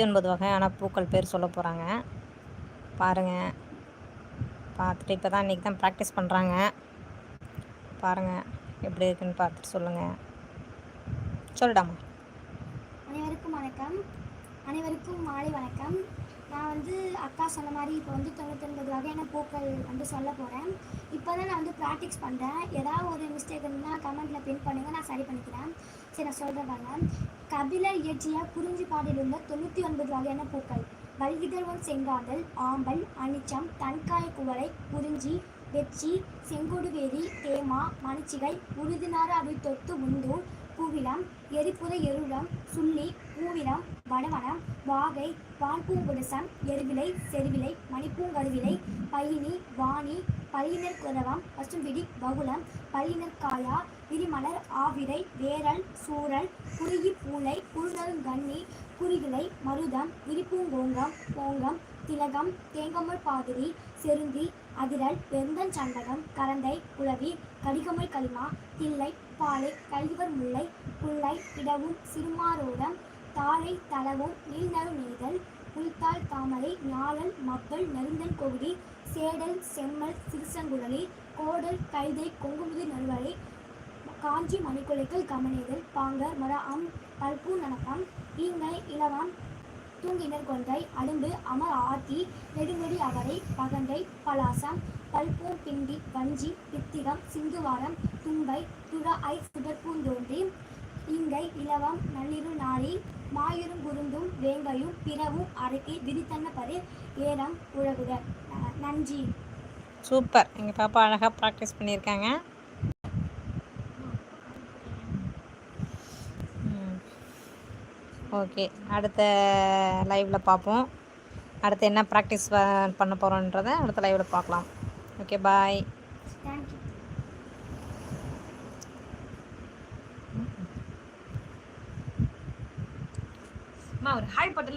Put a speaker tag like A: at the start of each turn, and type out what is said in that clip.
A: தொண்ணூற்றி ஒன்பது வகையான பூக்கள் பேர் சொல்ல போகிறாங்க பாருங்கள் பார்த்துட்டு இப்போ தான் இன்றைக்கி தான் ப்ராக்டிஸ் பண்ணுறாங்க பாருங்கள் எப்படி இருக்குன்னு பார்த்துட்டு சொல்லுங்கள் சொல்லிடாமா.
B: அனைவருக்கும் வணக்கம். அனைவருக்கும் மாலை வணக்கம். நான் வந்து அக்கா சொன்ன மாதிரி இப்போ வந்து தொண்ணூத்தொன்பது வகையான பூக்கள் வந்து சொல்ல போகிறேன் இப்போ தான் நான் வந்து ப்ராக்டிக்ஸ் பண்ணுறேன் ஏதாவது ஒரு மிஸ்டேக் இருந்தால் கமெண்ட்டில் பின் பண்ணுங்கள் நான் சரி பண்ணிக்கிறேன். சரி நான் சொல்கிறேன் பாருங்க. கபிலர் இயற்றிய குறிஞ்சி பாடியில் உள்ள தொண்ணூற்றி ஒன்பது வகையான பூக்கள். வல்விதழ்வன் செங்காதல் ஆம்பல் அனிச்சம் தன்காய குவளை குறிஞ்சி வெச்சி செங்கொடுவேரி தேமா மணிச்சிகை உறுதினாறு அவை தொத்து உண்டு பூவிலம் எரிப்புத எருளம் சுள்ளி பூவிலம் வடவனம் வாகை பால்பூங்குடசம் எருவிலை செருவிலை மணிப்பூங்கருவிலை பயினி வாணி பல்லினர் குரவம் பசும்பிடி பகுளம் பல்லினர் காயா விரிமலர் ஆவிரை வேரல் சூரல் குறுகி பூளை குறுநருங்கண்ணி குறிகிளை மருதம் விரிப்பூங்கோங்கம் போங்கம் திலகம் தேங்கமல் பாதிரி செருந்தி அதிரல் பெருந்தன் சண்டகம் கரந்தை குளவி கடிகமல் களிமா தில்லை பாலை கழிவர் முல்லை புல்லை இடவும் சிறுமாரோடம் தாழை தளவும் நீள்நறு நெய்தல் தாமரை ஞாழல் மக்கள் நெருந்தல் கொகுடி சேடல் செம்மல் சிறுசங்குழலி கோடல் கைதை கொங்குமுதி நல்வரை காஞ்சி மணிக்குலைக்கல் கமனேதல் பாங்கர் மர அம் பல்பூ நனக்கம் ஈங்கை இலவம் தூங்கினர் கொன்றை அலும்பு அமர் ஆத்தி நெடுங்கடி அவரை பகண்டை பலாசம் பல்பூம் பிண்டி வஞ்சி பித்திகம் சிந்துவாரம் தும்பை துழ ஐ சுடற்பூந்தோன்றி இலவம் நள்ளிரு நாரி மாயுரும் குருந்தும் வேங்கையும் பிறவும் அரைக்கை விரித்தன்ன பரு ஏரம் உழகுத ந- நன்றி.
A: சூப்பர். எங்கள் பாப்பா அழகாக ப்ராக்டிஸ் பண்ணியிருக்காங்க. ஓகே. அடுத்த லைவில் பார்ப்போம் அடுத்து என்ன ப்ராக்டிஸ் பண்ண போகிறோன்றதை அடுத்த லைவில் பார்க்கலாம் ஓகே பாய்
B: தேங்க்யூ
C: ஒரு ஹாய் பட்டல